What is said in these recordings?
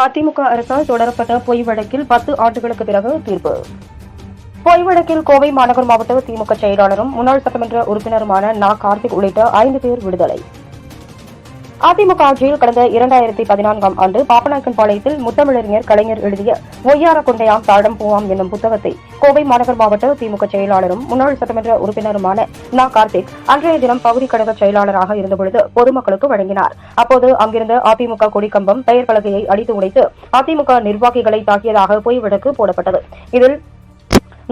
அதிமுக அரசால் தொடரப்பட்ட பொய் வழக்கில் பத்து ஆண்டுகளுக்கு பிறகு தீர்ப்பு. பொய் வழக்கில் கோவை மாநகர் மாவட்ட திமுக செயலாளரும் முன்னாள் சட்டமன்ற உறுப்பினருமான நா. கார்த்திக் உள்ளிட்ட ஐந்து பேர் விடுதலை. அதிமுக ஆட்சியில் கடந்த இரண்டாயிரத்தி பதினான்காம் ஆண்டு பாப்பநாயக்கன்பாளையத்தில் முத்தமிழறிஞர் கலைஞர் எழுதிய ஒய்யார கொண்டையாம் தாழம் பூவாம் என்னும் புத்தகத்தை கோவை மாநகர் மாவட்ட திமுக செயலாளரும் முன்னாள் சட்டமன்ற உறுப்பினருமான நா. கார்த்திக் அன்றைய தினம் பகுதி கழக செயலாளராக இருந்தபொழுது பொதுமக்களுக்கு வழங்கினார். அப்போது அங்கிருந்த அதிமுக கொடிக்கம்பம் பெயர் பலகையை அடித்து உடைத்து அதிமுக நிர்வாகிகளை தாக்கியதாக பொய் வழக்கு போடப்பட்டது. இதில்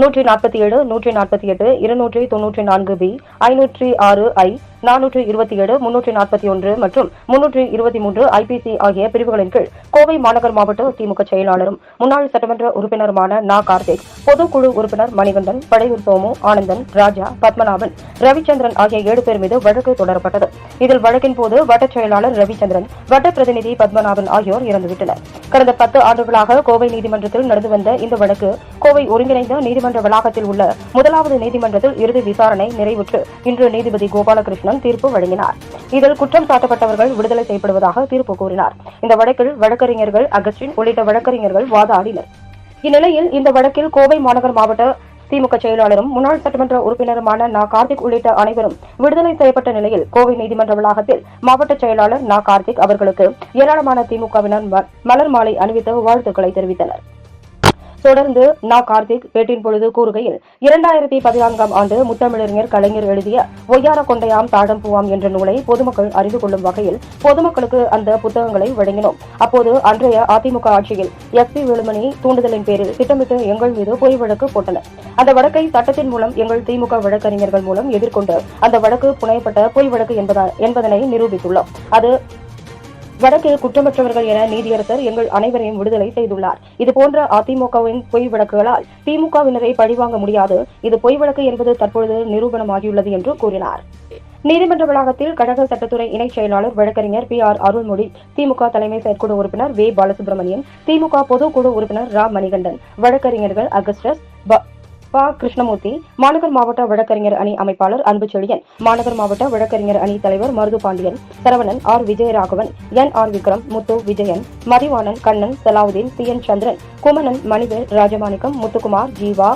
நூற்றி நாற்பத்தி ஏழு நூற்றி நாற்பத்தி எட்டு இருநூற்றி தொன்னூற்றி நான்கு பி ஐநூற்றி ஆறு ஐ நானூற்று இருபத்தி ஏழு முன்னூற்றி நாற்பத்தி ஒன்று மற்றும் முன்னூற்றி இருபத்தி மூன்று ஐபிசி ஆகிய பிரிவுகளின் கீழ் கோவை மாநகர் மாவட்ட திமுக செயலாளரும் முன்னாள் சட்டமன்ற உறுப்பினருமான நா. கார்த்திக் பொதுக்குழு உறுப்பினர் மணிகண்டன் படையூர் சோமு ஆனந்தன் ராஜா பத்மநாபன் ரவிச்சந்திரன் ஆகிய ஏழு பேர் மீது வழக்கு தொடரப்பட்டது. இதில் வழக்கின் போது வட்டச் செயலாளர் ரவிச்சந்திரன் வட்ட பிரதிநிதி பத்மநாபன் ஆகியோர் இறந்துவிட்டனர். கடந்த பத்து ஆண்டுகளாக கோவை நீதிமன்றத்தில் நடந்து வந்த இந்த வழக்கு கோவை ஒருங்கிணைந்த நீதிமன்ற வளாகத்தில் உள்ள முதலாவது நீதிமன்றத்தில் இறுதி விசாரணை நிறைவுற்று இன்று நீதிபதி கோபாலகிருஷ்ணன் தீர்ப்பு வழங்கினார். இதில் குற்றம் சாட்டப்பட்டவர்கள் விடுதலை செய்யப்படுவதாக தீர்ப்பு கூறினார். இந்த வழக்கில் வழக்கறிஞர்கள் அகஸ்டின் உள்ளிட்ட வழக்கறிஞர்கள் வாதாடினர். இந்நிலையில் இந்த வழக்கில் கோவை மாநகர் மாவட்ட திமுக செயலாளரும் முன்னாள் சட்டமன்ற உறுப்பினருமான நா. கார்த்திக் உள்ளிட்ட அனைவரும் விடுதலை செய்யப்பட்ட நிலையில் கோவை நீதிமன்ற வளாகத்தில் மாவட்ட செயலாளர் நா. கார்த்திக் அவர்களுக்கு ஏராளமான திமுகவினர் மலர் மாலை அணிவித்து வாழ்த்துக்களை தெரிவித்தனர். தொடர்ந்து நா கார்த்திக் பேட்டின் பொழுது கூறுகையில் இரண்டாயிரத்தி பதினான்காம் ஆண்டு முத்தமிழறிஞர் கலைஞர் எழுதிய ஒய்யார கொண்டையாம் தாழம் பூவாம் என்ற நூலை பொதுமக்கள் அறிந்து கொள்ளும் வகையில் பொதுமக்களுக்கு அந்த புத்தகங்களை வழங்கினோம். அப்போது அன்றைய அதிமுக ஆட்சியில் எஸ் பி வேலுமணி தூண்டுதலின் பேரில் திட்டமிட்டு எங்கள் மீது பொய் வழக்கு போட்டனர். அந்த வழக்கை சட்டத்தின் மூலம் எங்கள் திமுக வழக்கறிஞர்கள் மூலம் எதிர்கொண்டு அந்த வழக்கு புனையப்பட்ட பொய் வழக்கு என்பதனை நிரூபித்துள்ளோம். அது வடக்கில் குற்றமற்றவர்கள் என நீதியரசர் எங்கள் அனைவரையும் விடுதலை செய்துள்ளார். இது போன்ற அதிமுகவின் பொய் வழக்குகளால் திமுகவினரை பழிவாங்க முடியாது. இது பொய் வழக்கு என்பது தற்பொழுது நிரூபணமாகியுள்ளது என்று கூறினார். நீதிமன்ற வளாகத்தில் கழக சட்டத்துறை இணைச் செயலாளர் வழக்கறிஞர் பி ஆர் அருள்மொழி திமுக தலைமை செயற்குழு உறுப்பினர் வே பாலசுப்ரமணியன் திமுக பொதுக்குழு உறுப்பினர் ரா மணிகண்டன் வழக்கறிஞர்கள் அகஸ்டஸ் பா கிருஷ்ணமூர்த்தி மாநகர் மாவட்ட வழக்கறிஞர் அணி அமைப்பாளர் அன்புச்செழியன் மாநகர் மாவட்ட வழக்கறிஞர் அணி தலைவர் Marudhu Pandian Saravanan R Vijayaraghavan N R Vikram Muthu Vijayan Mathivanan Kannan Salavudeen C N Chandran Kumanan Manivel Rajamanickam Muthukumar Jeeva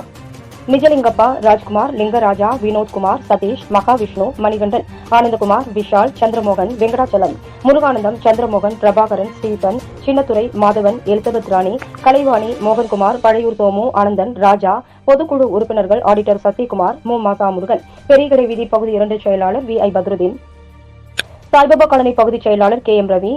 Nijalingappa Rajkumar Lingaraja Vinothkumar Sathish Mahavishnu Manikandan Anandakumar Vishal Chandramohan Venkatachalam Muruganandam Chandramohan Prabhakaran Stephen Chinnadurai Madhavan Elizabeth Rani Kalaivani Mohankumar Palayur Somu Anandan Raja பொதுக்குழு உறுப்பினர்கள் auditor Sasikumar மு. மாசா முருகன். பெரியகடை வீதி பகுதி இரண்டு செயலாளர் V. I. Badruddin. Saibaba colony பகுதி செயலாளர் K. M. Ravi.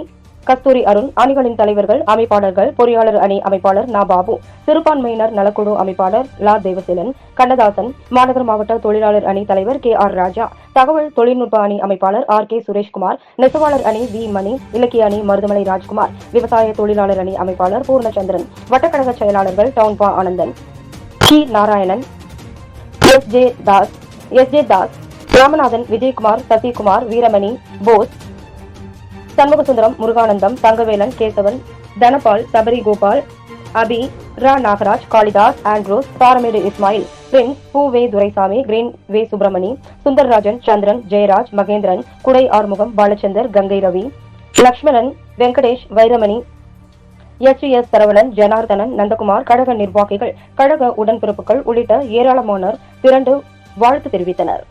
Kasthuri Arun அணிகளின் தலைவர்கள் அமைப்பாளர்கள் பொறியாளர் அணி அமைப்பாளர் நா பாபு சிறுபான்மையினர் நலக்குழு அமைப்பாளர் லா தேவசேலன் கண்ணதாசன் மாநகர் மாவட்ட தொழிலாளர் அணி தலைவர் கே ஆர் ராஜா தகவல் தொழில்நுட்ப அணி அமைப்பாளர் ஆர் கே சுரேஷ்குமார் நெசவாளர் அணி வி மணி இலக்கிய அணி மருதமலை ராஜ்குமார் விவசாய தொழிலாளர் அணி அமைப்பாளர் பூர்ணச்சந்திரன் வட்டக்கழக செயலாளர்கள் டவுன்பா ஆனந்தன். கி. Narayanan S. J. Das S. J. Das Ramanathan Vijayakumar Sasikumar Veeramani Bose Shanmugasundaram Muruganandam Thangavelan Kesavan Dhanapal Sabari Gopal Abi ரா நாகராஜ் காளிதாஸ் ஆண்ட்ரோஸ் பாரமேடு இஸ்மாயில் பிரின்ஸ் பூ வே துரைசாமி கிரீன் வே சுப்பிரமணி சுந்தர்ராஜன் சந்திரன் ஜெயராஜ் மகேந்திரன் குடை ஆறுமுகம் பாலச்சந்தர் கங்கை ரவி லக்ஷ்மணன் வெங்கடேஷ் வைரமணி எச் எஸ் சரவணன் ஜனார்தனன் நந்தகுமார் கழக நிர்வாகிகள் கழக உடன்பிறப்புகள் உள்ளிட்ட ஏராளமானோர் திரண்டு வாழ்த்து தெரிவித்தனர்.